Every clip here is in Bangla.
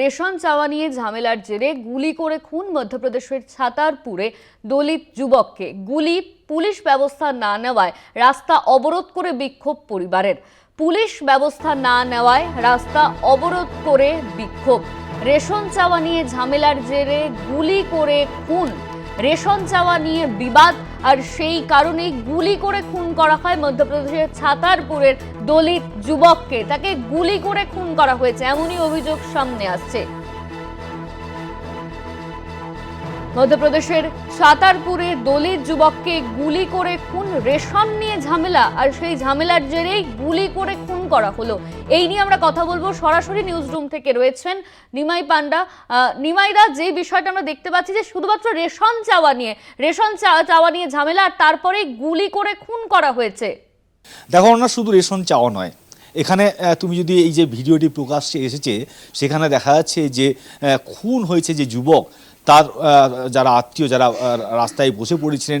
রেশন চাওয়া নিয়ে ঝামেলার জেরে গুলি করে খুন মধ্যপ্রদেশের ছাতারপুরে দলিত যুবককে। গুলি পুলিশ ব্যবস্থা না নেওয়ায় রাস্তা অবরোধ করে বিক্ষোভ পরিবারের। পুলিশ ব্যবস্থা না নেওয়ায় রাস্তা অবরোধ করে বিক্ষোভ। রেশন চাওয়া নিয়ে ঝামেলার জেরে গুলি করে খুন। রেশন চাওয়া নিয়ে বিবাদ আর সেই কারণেই গুলি করে খুন করা হয় মধ্যপ্রদেশের ছাতারপুরের দলিত যুবককে। তাকে গুলি করে খুন করা হয়েছে, এমনই অভিযোগ সামনে আসছে। মধ্যপ্রদেশের সাতারপুরে দলিত যুবককে গুলি করে খুন রেশন নিয়ে ঝামেলা আর সেই ঝামেলার জেরেই গুলি করে খুন করা হলো। এই নিয়ে আমরা কথা বলব। সরাসরি নিউজ রুম থেকে রয়েছেন নিমাই পান্ডা। আহ, নিমাইদা যে বিষয়টা আমরা দেখতে পাচ্ছি যে শুধুমাত্র রেশন চাওয়া নিয়ে রেশন চাওয়া নিয়ে ঝামেলা আর তারপরে গুলি করে খুন করা হয়েছে। দেখো না শুধু রেশন চাওয়া নয় এখানে তুমি যদি এই যে ভিডিওটি প্রকাশ্যে এসেছে, সেখানে দেখা যাচ্ছে যে খুন হয়েছে যে যুবক, তার যারা আত্মীয়, যারা রাস্তায় বসে পড়েছিলেন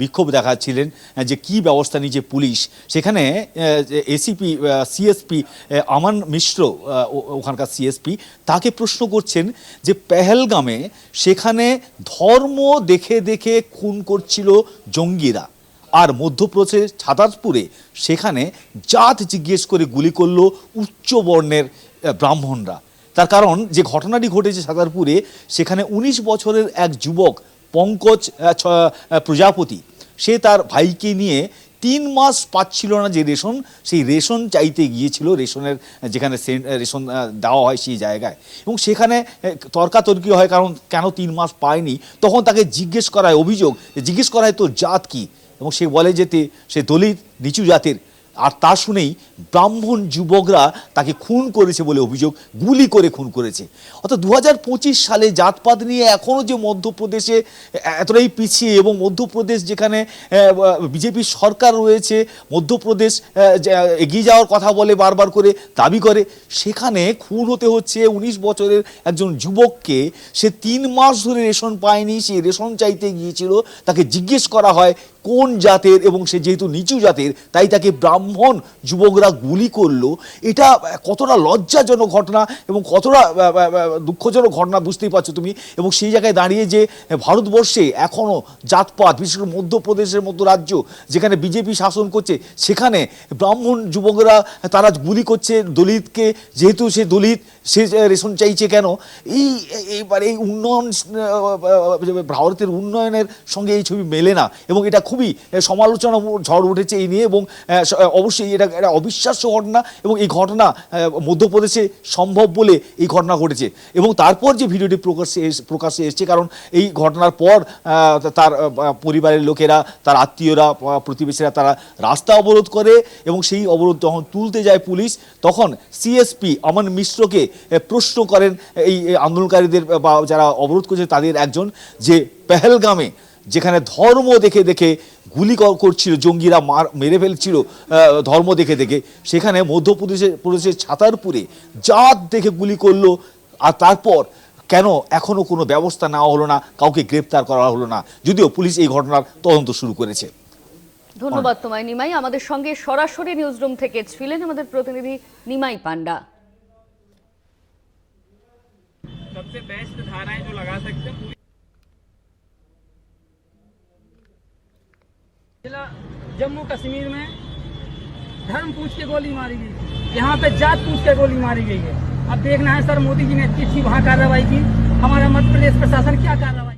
বিক্ষোভ দেখাচ্ছিলেন যে কি ব্যবস্থা নিয়েছে পুলিশ। সেখানে এসিপি সিএসপি আমান মিশ্র ওখানকার সিএসপি তাকে প্রশ্ন করছেন যে পেহেলগামে সেখানে ধর্ম দেখে দেখে খুন করছিল জঙ্গিরা। আর মধ্যপ্রদেশের ছাতারপুরে সেখানে জাত জিজ্ঞেস করে গুলি করল উচ্চ বর্ণের ব্রাহ্মণরা। তার কারণ যে ঘটনাটি ঘটেছে ছাতারপুরে সেখানে ১৯ বছরের এক যুবক, পঙ্কজ প্রজাপতি, সে তার ভাইকে নিয়ে তিন মাস পাচ্ছিল না যে রেশন, সেই রেশন চাইতে গিয়েছিল, রেশনের, যেখানে রেশন দেওয়া হয় সেই জায়গায়। এবং সেখানে তর্কাতর্কি হয়, কারণ কেন তিন মাস পায়নি? তখন তাকে জিজ্ঞেস করায় অভিযোগ, জিজ্ঞেস করায় তোর জাত কি? এবং সে বলে যেতে সে দলিত, নিচু জাতের। আর তা শুনেই ব্রাহ্মণ যুবকরা তাকে খুন করেছে বলে অভিযোগ, গুলি করে খুন করেছে। অর্থাৎ দু হাজার পঁচিশ সালে জাতপাত নিয়ে এখনও যে মধ্যপ্রদেশে এতটাই পিছিয়ে এবং মধ্যপ্রদেশ যেখানে বিজেপির সরকার রয়েছে, মধ্যপ্রদেশ এগিয়ে যাওয়ার কথা বলে বারবার করে দাবি করে, সেখানে খুন হতে হচ্ছে ১৯ বছরের একজন যুবককে। সে তিন মাস ধরে রেশন পায়নি, সে রেশন চাইতে গিয়েছিল, তাকে জিজ্ঞেস করা হয় কোন জাতের এবং সে যেহেতু নিচু জাতের, তাই তাকে ব্রাহ্মণ যুবকরা গুলি করল। এটা কতটা লজ্জাজনক ঘটনা এবং কতটা দুঃখজনক ঘটনা বুঝতেই পারছ তুমি। এবং সেই জায়গায় দাঁড়িয়ে যে ভারতবর্ষে এখনও জাতপাত, বিশেষ করে মধ্যপ্রদেশের মতো রাজ্য যেখানে বিজেপি শাসন করছে, সেখানে ব্রাহ্মণ যুবকরা তারা গুলি করছে দলিতকে। যেহেতু সে দলিত সে রেশন চাইছে কেন? এই এইবার এই উন্নয়ন ভারতের উন্নয়নের সঙ্গে এই ছবি মেলে না এবং এটা খুবই সমালোচনা ঝড় উঠেছে এই নিয়ে এবং অবশ্যই এটা একটা অবিশ্বাস্য ঘটনা এবং এই ঘটনা মধ্যপ্রদেশে সম্ভব বলে এই ঘটনা ঘটেছে। এবং তারপর যে ভিডিওটি প্রকাশ্যে প্রকাশ্যে এসছে, কারণ এই ঘটনার পর তার পরিবারের লোকেরা, তার আত্মীয়রা প্রতিবেশীরা তারা রাস্তা অবরোধ করে এবং সেই অবরোধ যখন তুলতে যায় পুলিশ, তখন সিএসপি অমন মিশ্রকে প্রশ্ন করেন এই আন্দোলনকারীদের বা যারা অবরোধ করেছে তাদের একজন যে পেহেলগামে যেখানে ধর্ম দেখে দেখে গুলি করছিল, জঙ্গিরা মার, মেরে ফেলছিল ধর্ম দেখে দেখে, সেখানে মধ্যপ্রদেশের প্রদেশের ছাতারপুরে জাত দেখে গুলি করল, আর তারপর কেন এখনও কোনো ব্যবস্থা নেওয়া হলো না, কাউকে গ্রেপ্তার করা হলো না, যদিও পুলিশ এই ঘটনার তদন্ত শুরু করেছে। ধন্যবাদ তোমায়, নিমাই। আমাদের সঙ্গে সরাসরি নিউজরুম থেকে ছিলেন আমাদের প্রতিনিধি নিমাই পান্ডা सबसे बेस्ट धाराएँ जो लगा सकते हैं जिला जम्मू कश्मीर में धर्म पूछ के गोली मारी गई यहाँ पे जात पूछ के गोली मारी गई है। अब देखना है सर, मोदी जी ने किसी वहाँ कार्रवाई की। हमारा मध्य प्रदेश प्रशासन क्या कार्रवाई